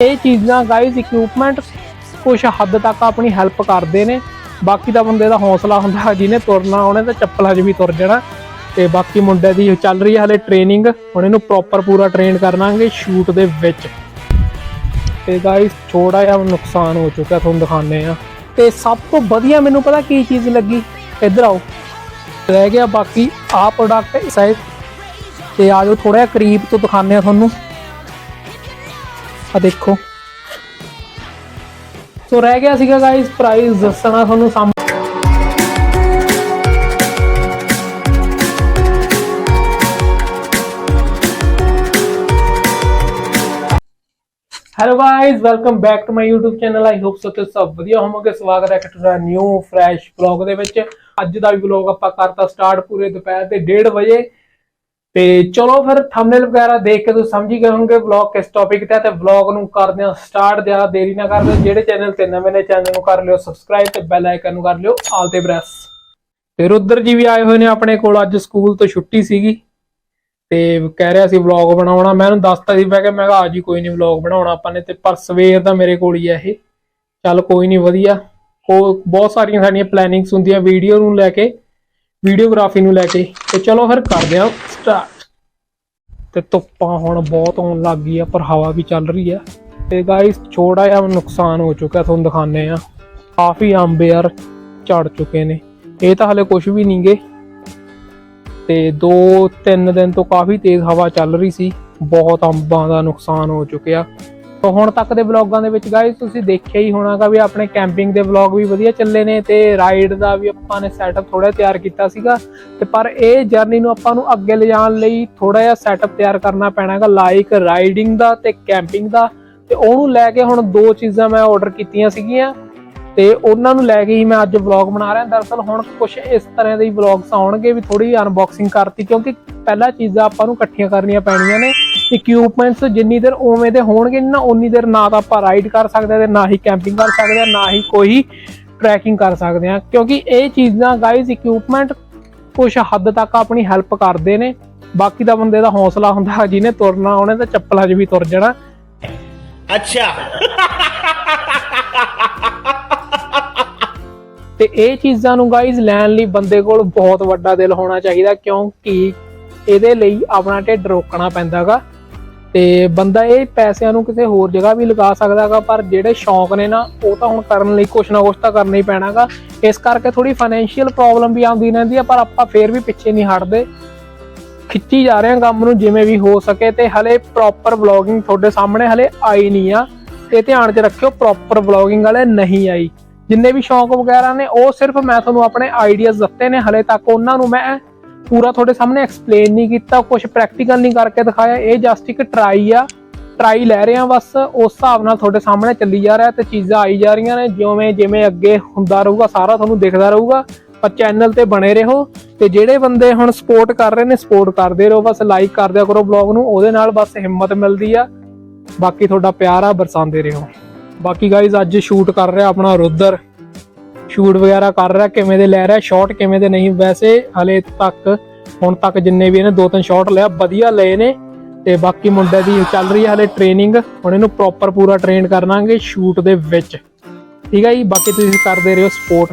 ਇਹ ਚੀਜ਼ਾਂ guys equipment ਕੁਝ ਹੱਦ ਤੱਕ ਆਪਣੀ ਹੈਲਪ ਕਰਦੇ ਨੇ। ਬਾਕੀ ਦਾ ਬੰਦੇ ਦਾ ਹੌਸਲਾ ਹੁੰਦਾ, ਜਿਹਨੇ ਤੁਰਨਾ ਉਹਨੇ ਤਾਂ ਚੱਪਲਾਂ 'ਚ ਵੀ ਤੁਰ ਜਾਣਾ। ਤੇ ਬਾਕੀ ਮੁੰਡੇ ਦੀ ਚੱਲ ਰਹੀ ਹੈ ਹਲੇ ਟ੍ਰੇਨਿੰਗ ਹੁਣ ਇਹਨੂੰ ਪ੍ਰੋਪਰ ਪੂਰਾ ਟ੍ਰੇਨ ਕਰਨਾਂਗੇ ਸ਼ੂਟ ਦੇ ਵਿੱਚ। ਤੇ ਗਾਇਸ ਥੋੜਾ ਜਿਹਾ ਨੁਕਸਾਨ ਹੋ ਚੁੱਕਾ ਤੁਹਾਨੂੰ ਦਿਖਾਉਂਦੇ ਆ ਤੇ ਸਭ ਤੋਂ ਵਧੀਆ ਮੈਨੂੰ ਪਤਾ ਕੀ ਚੀਜ਼ ਲੱਗੀ? ਇੱਧਰ ਆਓ। ਰਹਿ ਗਿਆ ਬਾਕੀ ਆ ਪ੍ਰੋਡਕਟ ਸਾਈਜ਼ ਤੇ ਆ ਜਾਓ ਥੋੜਾ ਜਿਹਾ ਕਰੀਬ ਤੋਂ ਦਿਖਾਉਂਦੇ ਆ ਤੁਹਾਨੂੰ। ਆ ਦੇਖੋ। ਸੋ ਰਹਿ ਗਿਆ ਸੀਗਾ ਗਾਇਸ ਪ੍ਰਾਈਸ ਦੱਸਣਾ ਤੁਹਾਨੂੰ ਸਾਹਮ hello guys welcome back to my YouTube channel I hope so ਤੁਸੀਂ ਸਭ ਵਧੀਆ ਹੋਵੋਗੇ। ਸਵਾਗਤ ਹੈ ਇੱਕ ਤੁਹਾਡਾ ਨਿਊ ਫਰੈਸ਼ ਵਲੌਗ ਦੇ ਵਿੱਚ। ਅੱਜ ਦਾ ਵੀ ਵਲੌਗ ਆਪਾਂ ਕਰਤਾ ਸਟਾਰਟ ਪੂਰੇ ਦੁਪਹਿਰ ਦੇ 1:30 ਵਜੇ। ਤੇ ਚਲੋ ਫਿਰ ਥੰਬਨੇਲ ਵਗੈਰਾ ਦੇਖ ਕੇ ਤੁਸੀਂ ਸਮਝ ਹੀ ਗਏ ਹੋਵੋਗੇ ਵਲੌਗ ਕਿਸ ਟੌਪਿਕ ਤੇ ਹੈ ਤੇ ਵਲੌਗ ਨੂੰ ਕਰਦੇ ਹਾਂ ਸਟਾਰਟ ਜ਼ਿਆਦਾ ਦੇਰੀ ਨਾ ਕਰਦੇ ਜਿਹੜੇ ਚੈਨਲ ਤੇ ਨਵੇਂ ਨੇ ਚੈਨਲ ਨੂੰ ਕਰ ਲਿਓ ਸਬਸਕ੍ਰਾਈਬ ਤੇ ਬੈਲ ਆਈਕਨ ਨੂੰ ਕਰ ਲਿਓ ਆਲ ਤੇ ਪ੍ਰੈਸ ਤੇ ਰੁਦਰ ਜੀ ਵੀ ਆਏ ਹੋਏ ਨੇ ਆਪਣੇ ਕੋਲ, ਅੱਜ ਸਕੂਲ ਤੋਂ ਛੁੱਟੀ ਸੀਗੀ। ਤੇ ਕਹਿ ਰਿਹਾ ਸੀ ਵਲੌਗ ਬਣਾਉਣਾ, ਮੈਂ ਉਹਨੂੰ ਦੱਸਤਾ ਸੀ, ਮੈਂ ਕਿ ਮੈਂ ਕਿਹਾ ਆ ਜੀ ਕੋਈ ਨਹੀਂ ਵਲੌਗ ਬਣਾਉਣਾ ਆਪਾਂ ਨੇ ਤੇ ਪਰ ਸਵੇਰ ਦਾ ਮੇਰੇ ਕੋਲ ਹੀ ਆ ਇਹ। ਚੱਲ ਕੋਈ ਨਹੀਂ ਵਧੀਆ। ਕੋ ਬਹੁਤ ਸਾਰੀਆਂ ਸਾਡੀਆਂ ਪਲੈਨਿੰਗਸ ਹੁੰਦੀਆਂ ਵੀਡੀਓ ਨੂੰ ਲੈ ਕੇ ਵੀਡੀਓਗ੍ਰਾਫੀ ਨੂੰ ਲੈ ਕੇ। ਤੇ ਚਲੋ ਫਿਰ ਕਰਦੇ ਹਾਂ ਸਟਾਰਟ ਤੇ ਧੁੱਪਾਂ ਹੁਣ ਬਹੁਤ ਹੋਣ ਲੱਗ ਗਈ ਆ, ਪਰ ਹਵਾ ਵੀ ਚੱਲ ਰਹੀ ਆ। ਤੇ ਗਾਇਸ ਛੋੜਾ ਜਿਹਾ ਨੁਕਸਾਨ ਹੋ ਚੁੱਕਾ ਤੁਹਾਨੂੰ ਦਿਖਾਣੇ ਆ। ਕਾਫੀ ਅੰਬ ਯਾਰ ਝੜ ਚੁੱਕੇ ਨੇ। ਇਹ ਤਾਂ ਹਲੇ ਕੁਝ ਵੀ ਨਹੀਂਗੇ ਤੇ 2-3 ਦਿਨ ਤੋਂ ਕਾਫੀ ਤੇਜ਼ ਹਵਾ ਚੱਲ ਰਹੀ ਸੀ। ਬਹੁਤ ਅੰਬਾਂ ਦਾ ਨੁਕਸਾਨ ਹੋ ਚੁੱਕਿਆ। ਤਾਂ ਹੁਣ ਤੱਕ ਦੇ ਵਲੌਗਾਂ ਦੇ ਵਿੱਚ ਗਾਇਸ ਤੁਸੀਂ ਦੇਖਿਆ ਹੀ ਹੋਣਾਗਾ ਵੀ ਆਪਣੇ ਕੈਂਪਿੰਗ ਦੇ ਵਲੌਗ ਵੀ ਵਧੀਆ ਚੱਲੇ ਨੇ ਤੇ ਰਾਈਡ ਦਾ ਵੀ ਆਪਾਂ ਨੇ ਸੈਟਅਪ ਥੋੜਾ ਤਿਆਰ ਕੀਤਾ ਸੀਗਾ ਤੇ ਪਰ ਇਹ ਜਰਨੀ ਨੂੰ ਆਪਾਂ ਨੂੰ ਅੱਗੇ ਲਿਜਾਣ ਲਈ ਥੋੜਾ ਜਿਹਾ ਸੈਟਅਪ ਤਿਆਰ ਕਰਨਾ ਪੈਣਾਗਾ ਲਾਈਕ ਰਾਈਡਿੰਗ ਦਾ ਤੇ ਕੈਂਪਿੰਗ ਦਾ ਤੇ ਉਹਨੂੰ ਲੈ ਕੇ ਹੁਣ ਦੋ ਚੀਜ਼ਾਂ ਮੈਂ ਆਰਡਰ ਕੀਤੀਆਂ ਸੀਗੀਆਂ ਤੇ ਉਹਨਾਂ ਨੂੰ ਲੈ ਕੇ ਹੀ ਮੈਂ ਅੱਜ ਵਲੌਗ ਬਣਾ ਰਿਹਾ। ਦਰਅਸਲ ਹੁਣ ਕੁਝ ਇਸ ਤਰ੍ਹਾਂ ਦੇ ਵਲੌਗਸ ਆਉਣਗੇ ਵੀ ਥੋੜੀ ਅਨਬਾਕਸਿੰਗ ਕਰਤੀ ਕਿਉਂਕਿ ਪਹਿਲਾਂ ਚੀਜ਼ਾਂ ਆਪਾਂ ਨੂੰ ਇਕੱਠੀਆਂ ਕਰਨੀਆਂ ਪੈਣੀਆਂ ਨੇ। ਇਕਵਿਪਮੈਂਟਸ ਜਿੰਨੀ ਦੇਰ ਉਵੇਂ ਦੇ ਹੋਣਗੇ ਨਾ ਉਨੀ ਦੇਰ ਨਾ ਤਾਂ ਆਪਾਂ ਰਾਈਡ ਕਰ ਸਕਦੇ ਤੇ ਨਾ ਹੀ ਕੈਂਪਿੰਗ ਕਰ ਸਕਦੇ ਆ ਨਾ ਹੀ ਕੋਈ ਟਰੈਕਿੰਗ ਕਰ ਸਕਦੇ ਆ ਕਿਉਂਕਿ ਇਹ ਚੀਜ਼ਾਂ ਗਾਇਜ਼ ਇਕਵਿਪਮੈਂਟ ਕੁਝ ਹੱਦ ਤੱਕ ਆਪਣੀ ਹੈਲਪ ਕਰਦੇ ਨੇ। ਬਾਕੀ ਦਾ ਬੰਦੇ ਦਾ ਹੌਸਲਾ ਹੁੰਦਾ ਜਿਹਨੇ ਤੁਰਨਾ ਉਹਨੇ ਤਾਂ ਚੱਪਲਾਂ 'ਚ ਵੀ ਤੁਰ ਜਾਣਾ। ਅੱਛਾ। ਤੇ ਇਹ ਚੀਜ਼ਾਂ ਨੂੰ ਗਾਇਜ਼ ਲੈਣ ਲਈ ਬੰਦੇ ਕੋਲ ਬਹੁਤ ਵੱਡਾ ਦਿਲ ਹੋਣਾ ਚਾਹੀਦਾ ਕਿਉਂਕਿ ਇਹਦੇ ਲਈ ਆਪਣਾ ਢਿੱਡ ਰੋਕਣਾ ਪੈਂਦਾਗਾ। ਤੇ ਬੰਦਾ ਇਹ ਪੈਸਿਆਂ ਨੂੰ ਕਿਸੇ ਹੋਰ ਜਗ੍ਹਾ ਵੀ ਲਗਾ ਸਕਦਾਗਾ ਪਰ ਜਿਹੜੇ ਸ਼ੌਂਕ ਨੇ ਨਾ, ਉਹ ਤਾਂ ਹੁਣ ਕਰਨ ਲਈ ਕੁਛ ਨਾ ਕੁਛ ਤਾਂ ਕਰਨਾ ਹੀ ਪੈਣਾਗਾ ਇਸ ਕਰਕੇ ਥੋੜੀ ਫਾਈਨੈਂਸ਼ੀਅਲ ਪ੍ਰੋਬਲਮ ਵੀ ਆਉਂਦੀ ਰਹਿੰਦੀ ਆ, ਪਰ ਆਪਾਂ ਫੇਰ ਵੀ ਪਿੱਛੇ ਨਹੀਂ ਹਟਦੇ। ਖਿੱਚੀ ਜਾ ਰਹੇ ਹਾਂ ਕੰਮ ਨੂੰ ਜਿਵੇਂ ਵੀ ਹੋ ਸਕੇ ਤੇ ਹਲੇ ਪ੍ਰੋਪਰ ਵਲੌਗਿੰਗ ਤੁਹਾਡੇ ਸਾਹਮਣੇ ਹਲੇ ਆਈ ਨਹੀਂ ਆ। ਤੇ ਧਿਆਨ 'ਚ ਰੱਖਿਓ ਪ੍ਰੋਪਰ ਵਲੌਗਿੰਗ ਵਾਲੇ ਨਹੀਂ ਆਈ। ਜਿੰਨੇ ਵੀ ਸ਼ੌਂਕ ਵਗੈਰਾ ਨੇ, ਉਹ ਸਿਰਫ ਮੈਂ ਤੁਹਾਨੂੰ ਆਪਣੇ ਆਈਡੀਆਜ਼ ਦਿੱਤੇ ਨੇ, ਹਲੇ ਤੱਕ ਉਹਨਾਂ ਨੂੰ ਮੈਂ ਪੂਰਾ ਤੁਹਾਡੇ ਸਾਹਮਣੇ ਐਕਸਪਲੇਨ ਨਹੀਂ ਕੀਤਾ ਕੁਝ ਪ੍ਰੈਕਟੀਕਲ ਨਹੀਂ ਕਰਕੇ ਦਿਖਾਇਆ, ਇਹ ਜਸਟ ਇੱਕ ਟਰਾਈ ਆ। ਟਰਾਈ ਲੈ ਰਹੇ ਆ ਬਸ, ਉਸ ਹਿਸਾਬ ਨਾਲ ਤੁਹਾਡੇ ਸਾਹਮਣੇ ਚੱਲੀ ਜਾ ਰਿਹਾ ਤੇ ਚੀਜ਼ਾਂ ਆਈ ਜਾ ਰਹੀਆਂ ਨੇ, ਜਿਵੇਂ ਜਿਵੇਂ ਅੱਗੇ ਹੁੰਦਾ ਰਹੂਗਾ, ਸਾਰਾ ਤੁਹਾਨੂੰ ਦਿਖਦਾ ਰਹੂਗਾ। ਪਰ ਚੈਨਲ ਤੇ ਬਣੇ ਰਹੋ ਤੇ ਜਿਹੜੇ ਬੰਦੇ ਹੁਣ ਸਪੋਰਟ ਕਰ ਰਹੇ ਨੇ ਸਪੋਰਟ ਕਰਦੇ ਰਹੋ, ਬਸ ਲਾਈਕ ਕਰਦਿਆ ਕਰੋ ਬਲੌਗ ਨੂੰ, ਉਹਦੇ ਨਾਲ ਬਸ ਹਿੰਮਤ ਮਿਲਦੀ ਆ। ਬਾਕੀ ਤੁਹਾਡਾ ਪਿਆਰ ਆ, ਬਰਸਾਉਂਦੇ ਰਹੋ। ਬਾਕੀ ਗਾਇਜ਼ ਅੱਜ ਸ਼ੂਟ ਕਰ ਰਿਹਾ ਆਪਣਾ ਰੁਦਰ। ਸ਼ੂਟ ਵਗੈਰਾ ਕਰ ਰਿਹਾ, ਕਿਵੇਂ ਦੇ ਲੈ ਰਿਹਾ ਸ਼ਾਟ ਕਿਵੇਂ ਦੇ ਨਹੀਂ, ਵੈਸੇ ਹਲੇ ਤੱਕ, ਹੁਣ ਤੱਕ ਜਿੰਨੇ ਵੀ ਇਹਨੇ ਦੋ ਤਿੰਨ ਸ਼ਾਟ ਲਿਆ, ਵਧੀਆ ਲਏ ਨੇ। ਤੇ ਬਾਕੀ ਮੁੰਡੇ ਦੀ ਚੱਲ ਰਹੀ ਹੈ ਹਲੇ ਟ੍ਰੇਨਿੰਗ ਹੁਣ ਇਹਨੂੰ ਪ੍ਰੋਪਰ ਪੂਰਾ ਟ੍ਰੇਨ ਕਰਨਾਂਗੇ ਸ਼ੂਟ ਦੇ ਵਿੱਚ। ਠੀਕ ਹੈ ਜੀ, ਬਾਕੀ ਤੁਸੀਂ ਕਰਦੇ ਰਹੋ ਸਪੋਰਟ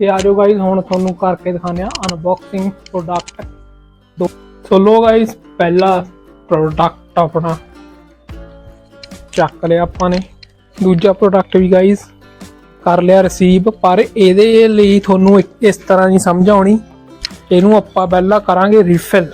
ਤੇ ਆ ਜਾਓ ਗਾਇਜ਼ ਹੁਣ ਤੁਹਾਨੂੰ ਕਰਕੇ ਦਿਖਾਉਂਦੇ ਆ ਅਨਬਾਕਸਿੰਗ ਪ੍ਰੋਡਕਟ ਦੋ ਸੋ ਲੋ ਗਾਇਜ਼ ਪਹਿਲਾ ਪ੍ਰੋਡਕਟ ਆਪਣਾ ਚੱਕ ਲਿਆ ਆਪਾਂ ਨੇ। ਦੂਜਾ ਪ੍ਰੋਡਕਟ ਵੀ ਗਾਇਜ਼ ਕਰ ਲਿਆ ਰਿਸੀਵ ਪਰ ਇਹਦੇ ਲਈ ਤੁਹਾਨੂੰ ਇਸ ਤਰ੍ਹਾਂ ਨਹੀਂ ਸਮਝ ਆਉਣੀ। ਇਹਨੂੰ ਆਪਾਂ ਪਹਿਲਾਂ ਕਰਾਂਗੇ ਰੀਫਿਲ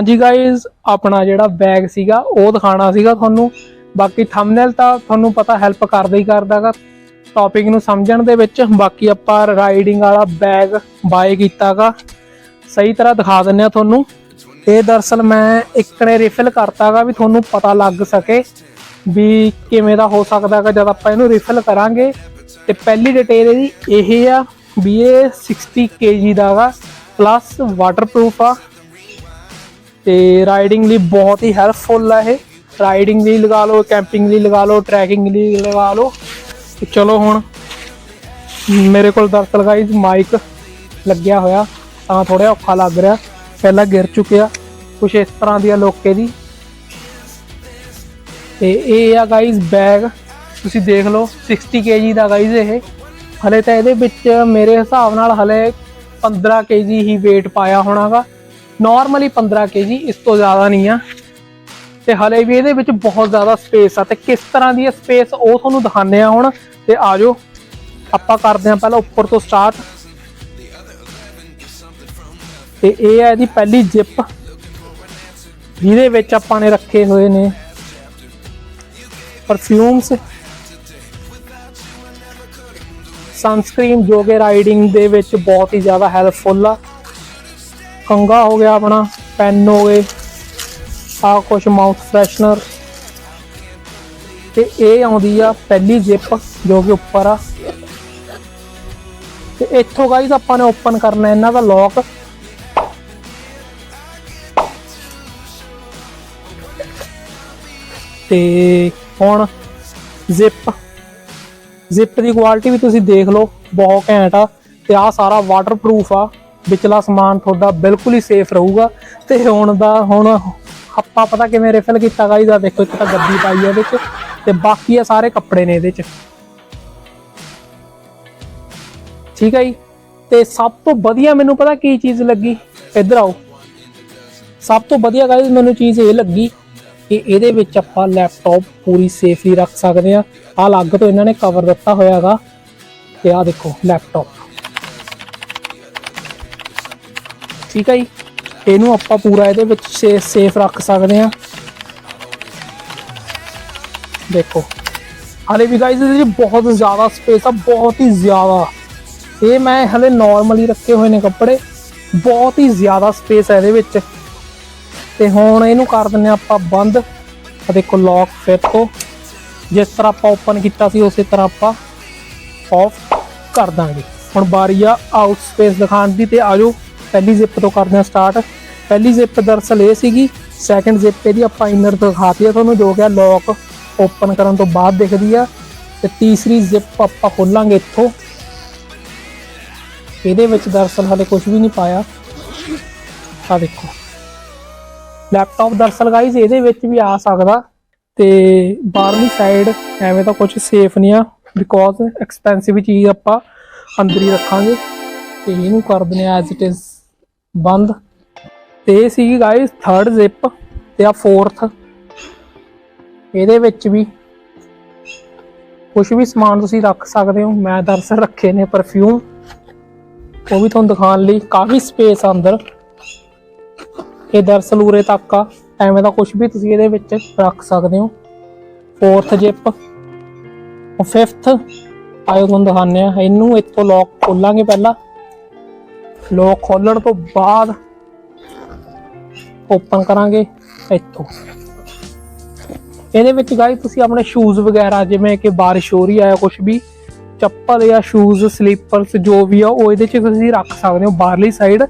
ਹਾਂਜੀ ਗਾਇਜ਼ ਆਪਣਾ ਜਿਹੜਾ ਬੈਗ ਸੀਗਾ, ਉਹ ਦਿਖਾਣਾ ਸੀਗਾ ਤੁਹਾਨੂੰ। ਬਾਕੀ ਥੰਬਨੇਲ ਤਾਂ ਤੁਹਾਨੂੰ ਪਤਾ ਹੈਲਪ ਕਰਦਾ ਹੀ ਕਰਦਾਗਾ ਟੌਪਿਕ ਨੂੰ ਸਮਝਣ ਦੇ ਵਿੱਚ ਬਾਕੀ ਆਪਾਂ ਰਾਈਡਿੰਗ ਵਾਲਾ ਬੈਗ ਬਾਏ ਕੀਤਾਗਾ ਸਹੀ ਤਰ੍ਹਾਂ ਦਿਖਾ ਦਿੰਨੇ ਆ ਤੁਹਾਨੂੰ। ਇਹ ਦਰਸਲ ਮੈਂ ਇੱਕ ਨੇ ਰਿਫਿਲ ਕਰਤਾਗਾ ਵੀ ਤੁਹਾਨੂੰ ਪਤਾ ਲੱਗ ਸਕੇ ਵੀ ਕਿਵੇਂ ਦਾ ਹੋ ਸਕਦਾ ਹੈਗਾ ਜਦ ਆਪਾਂ ਇਹਨੂੰ ਰਿਫਿਲ ਕਰਾਂਗੇ। ਤੇ ਪਹਿਲੀ ਡਿਟੇਲ ਇਹਦੀ ਇਹ ਆ ਵੀ ਇਹ 60 kg ਦਾ ਹੈਗਾ ਪਲੱਸ ਵਾਟਰਪ੍ਰੂਫ ਆ। ਤੇ ਰਾਈਡਿੰਗ ਲਈ ਬਹੁਤ ਹੀ ਹੈਲਪਫੁਲ ਆ ਇਹ। ਰਾਈਡਿੰਗ ਲਈ ਲਗਾ ਲਓ ਕੈਂਪਿੰਗ ਲਈ ਲਗਾ ਲਓ ਟਰੈਕਿੰਗ ਲਈ ਲਗਾ ਲਓ। ਤੇ ਚਲੋ ਹੁਣ ਮੇਰੇ ਕੋਲ ਦਰਸਲ ਗਾਈਜ਼ ਮਾਈਕ ਲੱਗਿਆ ਹੋਇਆ, ਤਾਂ ਥੋੜਾ ਔਖਾ ਲੱਗ ਰਿਹਾ। ਪਹਿਲਾਂ ਗਿਰ ਚੁੱਕਿਆ ਕੁਛ ਇਸ ਤਰ੍ਹਾਂ ਦੀ ਆ ਲੋਕੇ ਦੀ। ਤੇ ਇਹ ਆ ਗਾਈਜ਼ ਬੈਗ ਤੁਸੀਂ ਦੇਖ ਲਓ 60 kg ਦਾ ਗਾਈਜ਼ ਇਹ। ਹਲੇ ਤਾਂ ਇਹਦੇ ਵਿੱਚ ਮੇਰੇ ਹਿਸਾਬ ਨਾਲ ਹਲੇ 15 kg ਹੀ weight ਪਾਇਆ ਹੋਣਾਗਾ। ਨਾਰਮਲੀ 15 kg ਇਸ ਤੋਂ ਜ਼ਿਆਦਾ ਨਹੀਂ ਆ। ਤੇ ਹਲੇ ਵੀ ਇਹਦੇ ਵਿੱਚ ਬਹੁਤ ਜ਼ਿਆਦਾ ਸਪੇਸ ਆ। ਤੇ ਕਿਸ ਤਰ੍ਹਾਂ ਦੀ ਸਪੇਸ ਉਹ ਤੁਹਾਨੂੰ ਦਿਖਾਣੇ ਆ ਹੁਣ। ਤੇ ਆਜੋ ਆਪਾਂ ਕਰਦੇ ਹਾਂ ਪਹਿਲਾਂ ਉੱਪਰ ਤੋਂ ਸਟਾਰਟ ਤੇ ਇਹ ਹੈ ਇਹਦੀ ਪਹਿਲੀ ਜਿਪ ਜਿਹਦੇ ਵਿੱਚ ਆਪਾਂ ਨੇ ਰੱਖੇ ਹੋਏ ਨੇ ਪਰਫਿਊਮਸ ਸਨਸਕ੍ਰੀਨ ਜੋ ਕਿ ਰਾਈਡਿੰਗ ਦੇ ਵਿੱਚ ਬਹੁਤ ਹੀ ਜ਼ਿਆਦਾ ਹੈਲਪਫੁਲ ਆ। ਕੰਗਾ ਹੋ ਗਿਆ ਆਪਣਾ, ਪੈਨ ਹੋ ਗਏ ਆ ਕੁਝ ਮਾਊਥ ਫਰੈਸ਼ਨਰ ਤੇ ਇਹ ਆਉਂਦੀ ਆ ਪਹਿਲੀ ਜਿਪ ਜੋ ਕਿ ਉੱਪਰ ਆ। ਤੇ ਇੱਥੋਂ ਗਾਈਜ਼ ਆਪਾਂ ਨੇ ਓਪਨ ਕਰਨਾ ਇਹਨਾਂ ਦਾ ਲੌਕ ਤੇ ਹੁਣ ਜ਼ਿਪ ਜ਼ਿਪ ਦੀ ਕੁਆਲਿਟੀ ਵੀ ਤੁਸੀਂ ਦੇਖ ਲਓ, ਬਹੁਤ ਘੈਂਟ ਆ। ਤੇ ਆ ਸਾਰਾ ਵਾਟਰਪ੍ਰੂਫ ਆ। ਵਿਚਲਾ ਸਮਾਨ ਤੁਹਾਡਾ ਬਿਲਕੁਲ ਹੀ ਸੇਫ ਰਹੂਗਾ। ਤੇ ਹੁਣ ਦਾ, ਹੁਣ ਆਪਾਂ ਪਤਾ ਕਿਵੇਂ ਰਿਫਿਲ ਕੀਤਾ ਗਾਈਜ਼ ਆ ਦੇਖੋ, ਇੱਕ ਤਾਂ ਗੱਦੀ ਪਾਈ ਹੈ ਇਹਦੇ ਚ, ਤੇ ਬਾਕੀ ਆ ਸਾਰੇ ਕੱਪੜੇ ਨੇ ਇਹਦੇ ਚ। ਠੀਕ ਹੈ ਜੀ? ਤੇ ਸਭ ਤੋਂ ਵਧੀਆ ਮੈਨੂੰ ਪਤਾ ਕੀ ਚੀਜ਼ ਲੱਗੀ? ਇੱਧਰ ਆਓ। ਸਭ ਤੋਂ ਵਧੀਆ ਗਾਈਜ਼ ਮੈਨੂੰ ਚੀਜ਼ ਇਹ ਲੱਗੀ ਕਿ ਇਹਦੇ ਵਿੱਚ ਆਪਾਂ ਲੈਪਟਾਪ ਪੂਰੀ ਸੇਫਲੀ ਰੱਖ ਸਕਦੇ ਆ। ਆ ਅਲੱਗ ਤੋਂ ਇਹਨਾਂ ਨੇ ਕਵਰ ਦਿੱਤਾ ਹੋਇਆ ਹੈਗਾ ਤੇ ਆ ਦੇਖੋ ਲੈਪਟਾਪ ਠੀਕ ਹੈ ਜੀ। ਇਹਨੂੰ ਆਪਾਂ ਪੂਰਾ ਇਹਦੇ ਵਿੱਚ ਸੇਫ ਰੱਖ ਸਕਦੇ ਆ ਦੇਖੋ। ਹਲੇ ਵੀ ਗਾਈਜ਼ ਇਹਦੇ ਵਿੱਚ ਬਹੁਤ ਜ਼ਿਆਦਾ ਸਪੇਸ ਆ, ਬਹੁਤ ਹੀ ਜ਼ਿਆਦਾ। ਇਹ ਮੈਂ ਹਲੇ ਨਾਰਮਲੀ ਰੱਖੇ ਹੋਏ ਨੇ ਕੱਪੜੇ। ਬਹੁਤ ਹੀ ਜ਼ਿਆਦਾ ਸਪੇਸ ਹੈ ਇਹਦੇ ਵਿੱਚ। ਤੇ ਹੁਣ ਇਹਨੂੰ ਕਰ ਦਿੰਨੇ ਆ ਆਪਾਂ ਬੰਦ। ਆ ਦੇਖੋ ਲੌਕ ਫਿਰ ਤੋਂ। ਜਿਸ ਤਰ੍ਹਾਂ ਆਪਾਂ ਓਪਨ ਕੀਤਾ ਸੀ, ਉਸੇ ਤਰ੍ਹਾਂ ਆਪਾਂ ਆਫ ਕਰ ਦਾਂਗੇ। ਹੁਣ ਬਾਰੀ ਆ ਆਊਟ ਸਪੇਸ ਦਿਖਾਉਣ ਦੀ ਤੇ ਆਜੋ ਪਹਿਲੀ ਜ਼ਿਪ ਤੋਂ ਕਰਦੇ ਹਾਂ ਸਟਾਰਟ ਪਹਿਲੀ ਜ਼ਿਪ ਦਰਸਲ ਇਹ ਸੀਗੀ ਸੈਕੰਡ ਜ਼ਿਪ ਇਹਦੀ ਆਪਾਂ ਇਨਰ ਦਿਖਾਤੀ ਆ ਤੁਹਾਨੂੰ, ਜੋ ਕਿ ਲੌਕ ਓਪਨ ਕਰਨ ਤੋਂ ਬਾਅਦ ਦਿਖਦੀ ਆ। ਤੇ ਤੀਸਰੀ ਜ਼ਿਪ ਆਪਾਂ ਖੋਲਾਂਗੇ ਇੱਥੋਂ। ਇਹਦੇ ਵਿੱਚ ਦਰਸਲ ਹਲੇ ਕੁਝ ਵੀ ਨਹੀਂ ਪਾਇਆ। ਆ ਦੇਖੋ। ਲੈਪਟਾਪ ਦਰਸਲ ਗਾਈਜ਼ ਇਹਦੇ ਵਿੱਚ ਵੀ ਆ ਸਕਦਾ। ਤੇ ਬਾਹਰਲੀ ਸਾਈਡ ਐਵੇਂ ਤਾਂ ਕੁਝ ਸੇਫ ਨਹੀਂ ਆ। ਬਿਕੋਜ਼ ਐਕਸਪੈਂਸਿਵ ਚੀਜ਼ ਆਪਾਂ ਅੰਦਰ ਹੀ ਰੱਖਾਂਗੇ। ਤੇ ਇਹਨੂੰ ਕਰ ਦਿੰਦੇ ਆ ਐਜ਼ ਇਟ ਇਜ਼ ਬੰਦ। ਤੇ ਇਹ ਸੀਗੀ ਗਾਈਜ਼ ਥਰਡ ਜ਼ਿਪ ਤੇ ਆ ਫੋਰਥ ਇਹਦੇ ਵਿੱਚ ਵੀ ਕੁਝ ਵੀ ਸਮਾਨ ਤੁਸੀਂ ਰੱਖ ਸਕਦੇ ਹੋ। ਮੈਂ ਦਰਸਲ ਰੱਖੇ ਨੇ ਪਰਫਿਊਮ ਉਹ ਵੀ ਤੁਹਾਨੂੰ ਦਿਖਾਉਣ ਲਈ ਕਾਫੀ ਸਪੇਸ ਆ ਅੰਦਰ। ਇਹ ਦਰਸਲ ਉਰੇ ਤੱਕ ਆ। ਐਵੇਂ ਦਾ ਕੁਝ ਵੀ ਤੁਸੀਂ ਇਹਦੇ ਵਿੱਚ ਰੱਖ ਸਕਦੇ ਹੋ। ਫੋਰਥ ਜਿਪ ਉਹ ਫਿਫਥ ਆਇਓ ਤੁਹਾਨੂੰ ਦਿਖਾਉਂਦੇ ਆ ਇਹਨੂੰ ਇੱਥੋਂ ਲੌਕ ਖੋਲਾਂਗੇ ਪਹਿਲਾਂ। ਲੌਕ ਖੋਲਣ ਤੋਂ ਬਾਅਦ ਓਪਨ ਕਰਾਂਗੇ ਇੱਥੋਂ। ਇਹਦੇ ਵਿੱਚ ਗਾਈ ਤੁਸੀਂ ਆਪਣੇ ਸ਼ੂਜ਼ ਵਗੈਰਾ, ਜਿਵੇਂ ਕਿ ਬਾਰਿਸ਼ ਹੋ ਰਹੀ ਆ ਕੁਝ ਵੀ, ਚੱਪਲ ਜਾਂ ਸ਼ੂਜ਼ ਸਲੀਪਰਸ ਜੋ ਵੀ ਆ, ਉਹ ਇਹਦੇ 'ਚ ਤੁਸੀਂ ਰੱਖ ਸਕਦੇ ਹੋ ਬਾਹਰਲੀ ਸਾਈਡ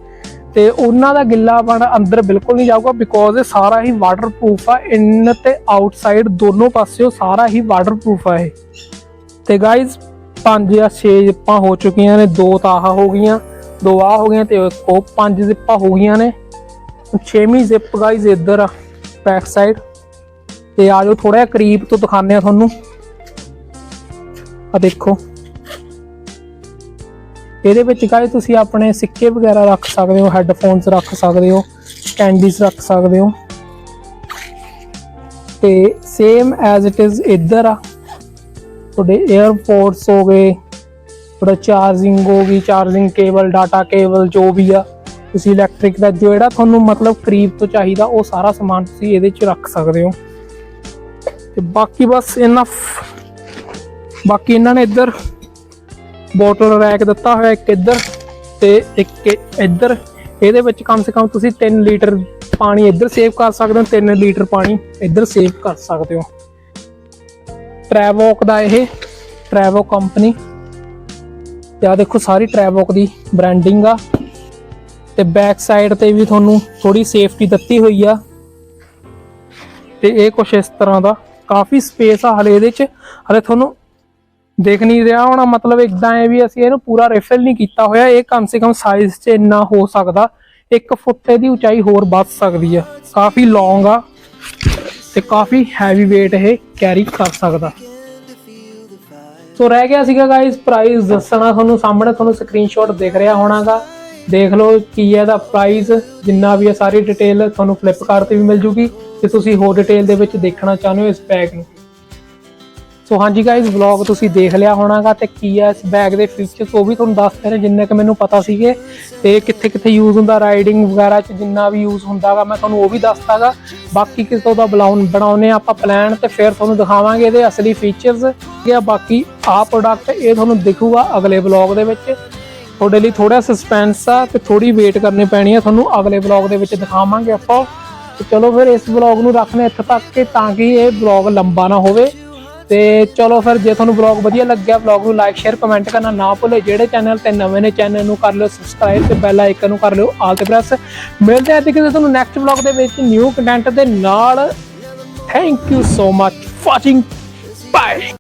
ਤੇ ਉਹਨਾਂ ਦਾ ਗਿੱਲਾਪਣ ਅੰਦਰ ਬਿਲਕੁਲ ਨਹੀਂ ਜਾਊਗਾ ਬਿਕੋਜ਼ ਇਹ ਸਾਰਾ ਹੀ ਵਾਟਰਪ੍ਰੂਫ ਆ। ਇਨ ਤੇ ਆਊਟਸਾਈਡ ਦੋਨੋਂ ਪਾਸਿਓ ਸਾਰਾ ਹੀ ਵਾਟਰਪ੍ਰੂਫ ਆ ਇਹ। ਤੇ ਗਾਇਜ਼ ਪੰਜ ਜਾਂ 6 ਜਿੱਪਾਂ ਹੋ ਚੁੱਕੀਆਂ ਨੇ, ਦੋ ਤਾਂ ਆਹ ਹੋ ਗਈਆਂ। ਦੋ ਆ ਹੋ ਗਈਆਂ ਤੇ ਉਹ ਪੰਜ ਜਿੱਪਾਂ ਹੋ ਗਈਆਂ ਨੇ। ਛੇਵੀਂ ਜ਼ਿਪ ਗਾਇਜ਼ ਇੱਧਰ ਆ ਬੈਕ ਸਾਈਡ ਤੇ ਆ ਜਾਓ ਥੋੜਾ ਜਿਹਾ ਕਰੀਬ ਤੋਂ ਦਿਖਾਉਂਦੇ ਆ ਤੁਹਾਨੂੰ। ਆ ਦੇਖੋ। ਇਹਦੇ ਵਿੱਚ ਗਾਇਜ਼ ਤੁਸੀਂ ਆਪਣੇ ਸਿੱਕੇ ਵਗੈਰਾ ਰੱਖ ਸਕਦੇ ਹੋ ਹੈੱਡਫੋਨਸ ਰੱਖ ਸਕਦੇ ਹੋ ਕੈਂਡੀਜ਼ ਰੱਖ ਸਕਦੇ ਹੋ। ਤੇ ਸੇਮ ਐਜ਼ ਇਟ ਇਜ਼ ਇੱਧਰ ਆ, ਤੁਹਾਡੇ 에ਅਰਪੋਰਟਸ ਹੋ ਗਏ ਤੁਹਾਡਾ ਚਾਰਜਿੰਗ ਹੋ ਗਈ ਚਾਰਜਿੰਗ ਕੇਬਲ ਡਾਟਾ ਕੇਬਲ ਜੋ ਵੀ ਆ, ਤੁਸੀਂ ਇਲੈਕਟ੍ਰਿਕ ਦਾ ਜਿਹੜਾ ਤੁਹਾਨੂੰ ਮਤਲਬ ਕਰੀਬ ਤੋਂ ਚਾਹੀਦਾ ਉਹ ਸਾਰਾ ਸਮਾਨ ਤੁਸੀਂ ਇਹਦੇ 'ਚ ਰੱਖ ਸਕਦੇ ਹੋ। ਤੇ ਬਾਕੀ ਬਸ ਇਹਨਾਂ ਬਾਕੀ ਇਹਨਾਂ ਨੇ ਇੱਧਰ ਬੋਟਲ ਰੈਕ ਦਿੱਤਾ ਹੋਇਆ ਇੱਕ ਇੱਧਰ ਤੇ ਇੱਕ ਇੱਧਰ। ਇਹਦੇ ਵਿੱਚ ਕਮ ਸੇ ਕਮ ਤੁਸੀਂ 3 ਲੀਟਰ ਪਾਣੀ ਇੱਧਰ ਸੇਵ ਕਰ ਸਕਦੇ ਹੋ 3 ਲੀਟਰ ਪਾਣੀ ਇੱਧਰ ਸੇਵ ਕਰ ਸਕਦੇ ਹੋ। ਟਰੈਵੋਕ ਦਾ ਇਹ ਟਰੈਵੋਕ ਕੰਪਨੀ ਤੇ ਆ ਦੇਖੋ ਸਾਰੀ ਟਰੈਵੋਕ ਦੀ ਬ੍ਰਾਂਡਿੰਗ ਆ। ਤੇ ਬੈਕ ਸਾਈਡ ਤੇ ਵੀ ਤੁਹਾਨੂੰ ਥੋੜੀ ਸੇਫਟੀ ਦਿੱਤੀ ਹੋਈ ਆ। ਤੇ ਇਹ ਕੁਛ ਇਸ ਤਰ੍ਹਾਂ ਦਾ। ਕਾਫੀ ਸਪੇਸ ਆ ਹਲੇ ਇਹਦੇ ਚ। ਹਲੇ ਤੁਹਾਨੂੰ ਦੇਖ ਨਹੀਂ ਰਿਹਾ ਹੋਣਾ। ਮਤਲਬ ਇਦਾਂ ਹੈ ਵੀ ਅਸੀਂ ਇਹਨੂੰ ਪੂਰਾ ਰਿਫਿਲ ਨਹੀਂ ਕੀਤਾ ਹੋਇਆ। ਇਹ ਕਮ ਸੇ ਕਮ ਸਾਈਜ਼ 'ਚ ਇੰਨਾ ਹੋ ਸਕਦਾ। 1 ਫੁੱਟ ਦੀ ਉਚਾਈ ਹੋਰ ਵੱਧ ਸਕਦੀ ਆ। ਕਾਫੀ ਲੌਂਗ ਆ। ਤੇ ਕਾਫੀ ਹੈਵੀ weight ਇਹ ਕੈਰੀ ਕਰ ਸਕਦਾ। ਸੋ ਰਹਿ ਗਿਆ ਸੀਗਾ ਗਾਇਸ ਪ੍ਰਾਈਸ ਦੱਸਣਾ ਤੁਹਾਨੂੰ, ਸਾਹਮਣੇ ਤੁਹਾਨੂੰ ਸਕਰੀਨਸ਼ਾਟ ਦਿਖ ਰਿਹਾ ਹੋਣਾਗਾ। ਦੇਖ ਲਓ ਕੀ ਹੈ ਦਾ ਪ੍ਰਾਈਸ ਜਿੰਨਾ ਵੀ ਹੈ ਸਾਰੀ ਡਿਟੇਲ ਤੁਹਾਨੂੰ ਫਲਿੱਪਕਾਰਟ ਤੇ ਵੀ ਮਿਲ ਜੂਗੀ ਤੇ ਤੁਸੀਂ ਹੋਰ ਡਿਟੇਲ ਦੇ ਵਿੱਚ ਦੇਖਣਾ ਚਾਹੁੰਦੇ ਹੋ ਇਸ ਬੈਗ ਨੂੰ। ਸੋ ਹਾਂਜੀ ਗਾਇਸ ਵਲੌਗ ਤੁਸੀਂ ਦੇਖ ਲਿਆ ਹੋਣਾਗਾ ਤੇ ਕੀ ਹੈ ਇਸ ਬੈਗ ਦੇ ਫੀਚਰਸ ਉਹ ਵੀ ਤੁਹਾਨੂੰ ਦੱਸ ਨੇ ਜਿੰਨੇ ਕਿ ਮੈਨੂੰ ਪਤਾ ਸੀਗੇ ਤੇ ਕਿੱਥੇ ਕਿੱਥੇ ਯੂਜ਼ ਹੁੰਦਾ ਰਾਈਡਿੰਗ ਵਗੈਰਾ ਚ ਜਿੰਨਾ ਵੀ ਯੂਜ਼ ਹੁੰਦਾਗਾ, ਮੈਂ ਤੁਹਾਨੂੰ ਉਹ ਵੀ ਦੱਸਦਾਗਾ। ਬਾਕੀ ਕਿਸੇ ਦਾ ਬਲਾਉਨ ਬਣਾਉਨੇ ਆਪਾਂ ਪਲਾਨ ਤੇ ਫਿਰ ਤੁਹਾਨੂੰ ਦਿਖਾਵਾਂਗੇ ਇਹਦੇ ਅਸਲੀ ਫੀਚਰਸ ਜਾਂ ਬਾਕੀ ਆਹ ਪ੍ਰੋਡਕਟ ਇਹ ਤੁਹਾਨੂੰ ਦਿਖੂਗਾ ਅਗਲੇ ਵਲੌਗ ਦੇ ਵਿੱਚ। ਤੁਹਾਡੇ ਲਈ ਥੋੜਾ ਸਸਪੈਂਸ ਆ ਤੇ ਥੋੜੀ ਵੇਟ ਕਰਨੀ ਪੈਣੀ ਆ, ਤੁਹਾਨੂੰ ਅਗਲੇ ਵਲੌਗ ਦੇ ਵਿੱਚ ਦਿਖਾਵਾਂਗੇ ਆਪਾਂ। ਤੇ ਚਲੋ ਫਿਰ ਇਸ ਵਲੌਗ ਨੂੰ ਰੱਖਨੇ ਇੱਥੇ ਤੱਕ ਕਿ ਤਾਂ ਕਿ ਇਹ ਵਲੌਗ ਲੰਬਾ ਨਾ ਹੋਵੇ। ਤੇ ਚਲੋ ਫਿਰ ਜੇ ਤੁਹਾਨੂੰ ਵਲੌਗ ਵਧੀਆ ਲੱਗਿਆ ਵਲੌਗ ਨੂੰ ਲਾਈਕ ਸ਼ੇਅਰ ਕਮੈਂਟ ਕਰਨਾ ਨਾ ਭੁੱਲੇ। ਜਿਹੜੇ ਚੈਨਲ ਤੇ ਨਵੇਂ ਨੇ ਚੈਨਲ ਨੂੰ ਕਰ ਲਿਓ ਸਬਸਕ੍ਰਾਈਬ ਤੇ ਬੈਲ ਆਈਕਨ ਨੂੰ ਕਰ ਲਿਓ ਆਲ ਤੇ ਪ੍ਰੈਸ ਮਿਲਦੇ ਹਾਂ ਕਿਸੇ ਤੁਹਾਨੂੰ ਨੈਕਸਟ ਵਲੌਗ ਦੇ ਵਿੱਚ ਨਿਊ ਕੰਟੈਂਟ ਦੇ ਨਾਲ। Thank you so much watching bye